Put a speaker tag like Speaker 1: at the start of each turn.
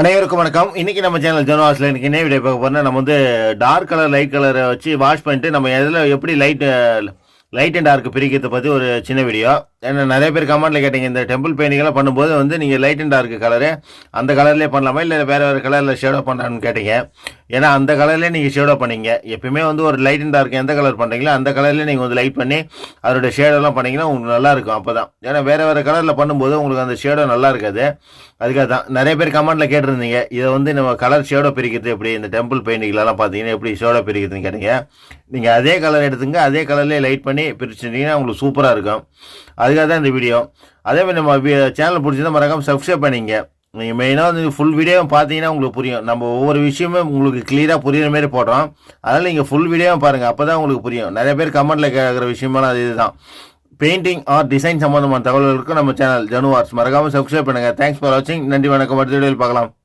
Speaker 1: அனைவருக்கும் வணக்கம். இன்னைக்கு நம்ம சேனல் ஜனவாஸில் இன்னைக்கு என்ன வீடியோ பார்க்க போறோம்னா நம்ம வந்து டார்க் கலர் லைட் கலரை வச்சு வாஷ் பண்ணிட்டு நம்ம எதில் எப்படி லைட் லைட் அண்ட் டார்க் பிரிக்கிறத பற்றி ஒரு சின்ன வீடியோ ஏன்னா நிறைய பேர் கமெண்ட்டில் கேட்டீங்க இந்த டெம்பிள் பெயிண்டிங்லாம் பண்ணும்போது வந்து நீங்கள் லைட் அண்ட் டார்க் கலரு அந்த கலர்லேயே பண்ணலாமா? இல்லை வேறு வேறு கலரில் ஷேடோ பண்ணலாம்னு கேட்டீங்க. ஏன்னா அந்த கலர்லேயே நீங்கள் ஷேடோ பண்ணீங்க. எப்பயுமே வந்து ஒரு லைட் அண்ட் டார்க் எந்த கலர் பண்ணுறீங்களோ அந்த கலர்லேயே நீங்கள் வந்து லைட் பண்ணி அதோட ஷேடோலாம் பண்ணிங்கன்னா உங்களுக்கு நல்லாயிருக்கும் அப்போ தான் ஏன்னா வேறு வேறு கலரில் பண்ணும்போது உங்களுக்கு அந்த ஷேடோ நல்லா இருக்காது. அதுக்காக தான் நிறைய பேர் கமெண்ட்டில் கேட்டிருந்தீங்க இதை வந்து நம்ம கலர் ஷேடோ பிரிக்கிறது எப்படி? இந்த டெம்பிள் பெயிண்டிங்லலாம் பார்த்தீங்கன்னா எப்படி ஷேடோ பிரிக்கிறதுன்னு கேட்டீங்க. நீங்கள் அதே கலர் எடுத்துங்க அதே கலர்லேயே லைட் பண்ணி பிரிச்சுட்டீங்கன்னா உங்களுக்கு சூப்பராக இருக்கும். அதுக்காக தான் இந்த வீடியோ அதே மாதிரி நம்ம சேனல் பிடிச்சிருந்தா மறக்காமல் சப்ஸ்கிரைப் பண்ணிங்க. நீங்கள் மெயினாக வந்து ஃபுல் வீடியோவும் பார்த்தீங்கன்னா உங்களுக்கு புரியும். நம்ம ஒவ்வொரு விஷயமும் உங்களுக்கு கிளியராக புரியுற மாதிரி போடுறோம். அதனால் நீங்கள் ஃபுல் வீடியோவும் பாருங்கள் அப்போ தான் உங்களுக்கு புரியும். நிறைய பேர் கமெண்ட்டில் கேட்குற விஷயமெல்லாம் அது இதுதான். பெயிண்டிங் ஆர் டிசைன் சம்மந்தமான தகவல்களுக்கு நம்ம சேனல் ஜனு ஆர்ட்ஸ் மறக்காமல் சப்ஸ்கிரைப் பண்ணுங்கள் தேங்க்ஸ் ஃபார் வாட்சிங் நன்றி வணக்கம். அடுத்த வீடியோவில் பார்க்கலாம்.